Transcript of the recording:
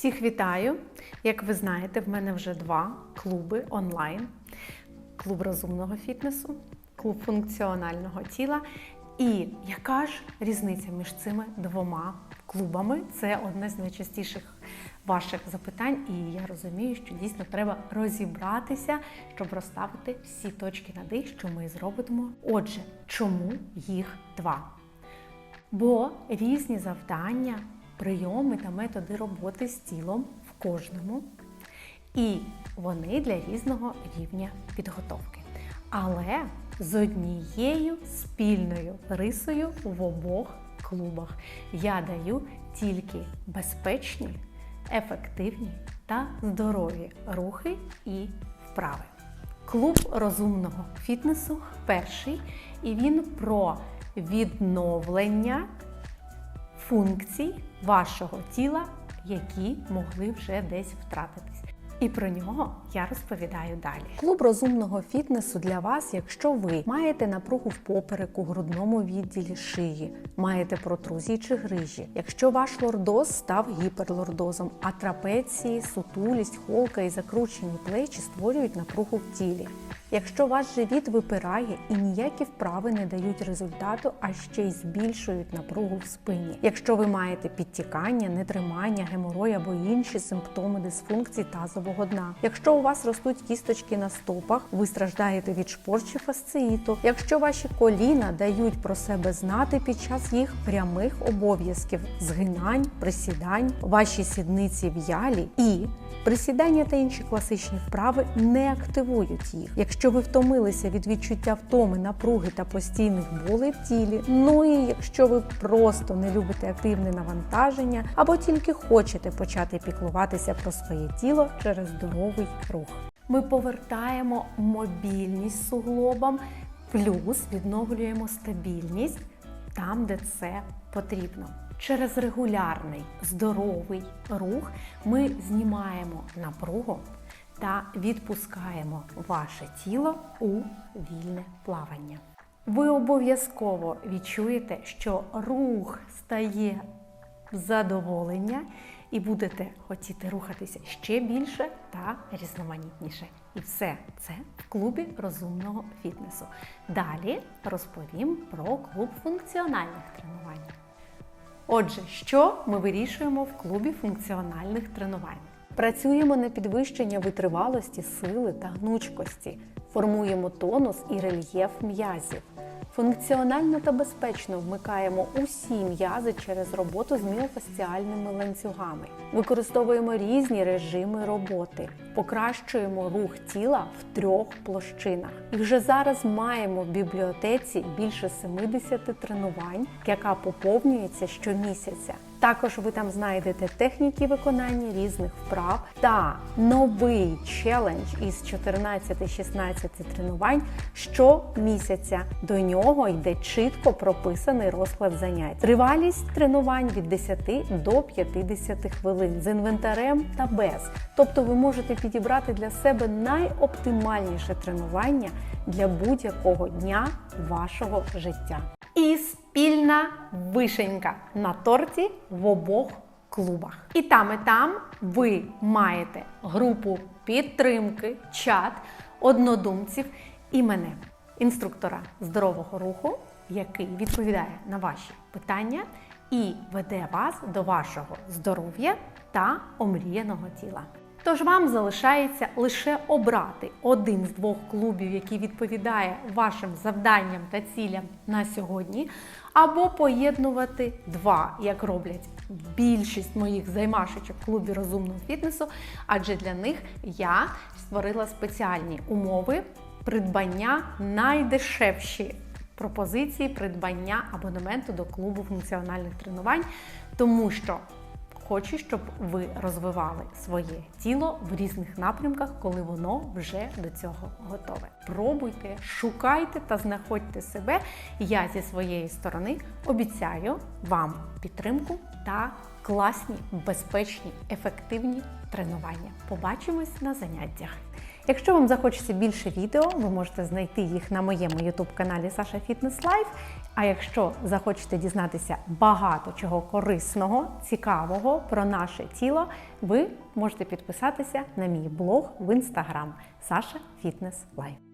Всіх вітаю! Як ви знаєте, в мене вже два клуби онлайн: клуб розумного фітнесу, клуб функціонального тіла. І яка ж різниця між цими двома клубами? Це одне з найчастіших ваших запитань, і я розумію, що дійсно треба розібратися, щоб розставити всі точки над «і», що ми зробимо. Отже, чому їх два? Бо різні завдання, прийоми та методи роботи з тілом в кожному, і вони для різного рівня підготовки. Але з однією спільною рисою в обох клубах я даю тільки безпечні, ефективні та здорові рухи і вправи. Клуб розумного фітнесу перший, і він про відновлення функцій вашого тіла, які могли вже десь втратитись. І про нього я розповідаю далі. Клуб розумного фітнесу для вас, якщо ви маєте напругу в попереку, грудному відділі шиї, маєте протрузії чи грижі, якщо ваш лордоз став гіперлордозом, а трапеції, сутулість, холка і закручені плечі створюють напругу в тілі. Якщо ваш живіт випирає і ніякі вправи не дають результату, а ще й збільшують напругу в спині. Якщо ви маєте підтікання, нетримання, геморой або інші симптоми дисфункції тазового дна. Якщо у вас ростуть кісточки на стопах, ви страждаєте від шпор чи фасциїту. Якщо ваші коліна дають про себе знати під час їх прямих обов'язків, згинань, присідань, ваші сідниці в'ялі і Присідання та інші класичні вправи не активують їх. Ви втомилися від відчуття втоми, напруги та постійних болей в тілі, ну і якщо ви просто не любите активне навантаження або тільки хочете почати піклуватися про своє тіло через здоровий рух. Ми повертаємо мобільність суглобам, плюс відновлюємо стабільність там, де це потрібно. Через регулярний здоровий рух ми знімаємо напругу та відпускаємо ваше тіло у вільне плавання. Ви обов'язково відчуєте, що рух стає задоволення і будете хотіти рухатися ще більше та різноманітніше. І все це в клубі розумного фітнесу. Далі розповім про клуб функціональних тренувань. Отже, що ми вирішуємо в клубі функціональних тренувань? Працюємо на підвищення витривалості, сили та гнучкості, формуємо тонус і рельєф м'язів. Функціонально та безпечно вмикаємо усі м'язи через роботу з міофасціальними ланцюгами. Використовуємо різні режими роботи, покращуємо рух тіла в трьох площинах. І вже зараз маємо в бібліотеці більше 70 тренувань, яка поповнюється щомісяця. Також ви там знайдете техніки виконання різних вправ та новий челендж із 14-16 тренувань щомісяця. До нього йде чітко прописаний розклад занять. Тривалість тренувань від 10 до 50 хвилин з інвентарем та без. Тобто ви можете підібрати для себе найоптимальніше тренування для будь-якого дня вашого життя. І спільна вишенька на торті в обох клубах. І там, і там ви маєте групу підтримки, чат, однодумців і мене, інструктора здорового руху, який відповідає на ваші питання і веде вас до вашого здоров'я та омріяного тіла. Тож вам залишається лише обрати один з двох клубів, який відповідає вашим завданням та цілям на сьогодні, або поєднувати два, як роблять більшість моїх займашечок в клубі розумного фітнесу, адже для них я створила спеціальні умови придбання найдешевші пропозиції придбання абонементу до клубу функціональних тренувань, тому що Хочу, щоб ви розвивали своє тіло в різних напрямках, коли воно вже до цього готове. Пробуйте, шукайте та знаходьте себе. Я зі своєї сторони обіцяю вам підтримку та класні, безпечні, ефективні тренування. Побачимось на заняттях. Якщо вам захочеться більше відео, ви можете знайти їх на моєму YouTube каналі Саша Фітнес Лайф. А якщо захочете дізнатися багато чого корисного, цікавого про наше тіло, ви можете підписатися на мій блог в інстаграм Саша Фітнес Лайф.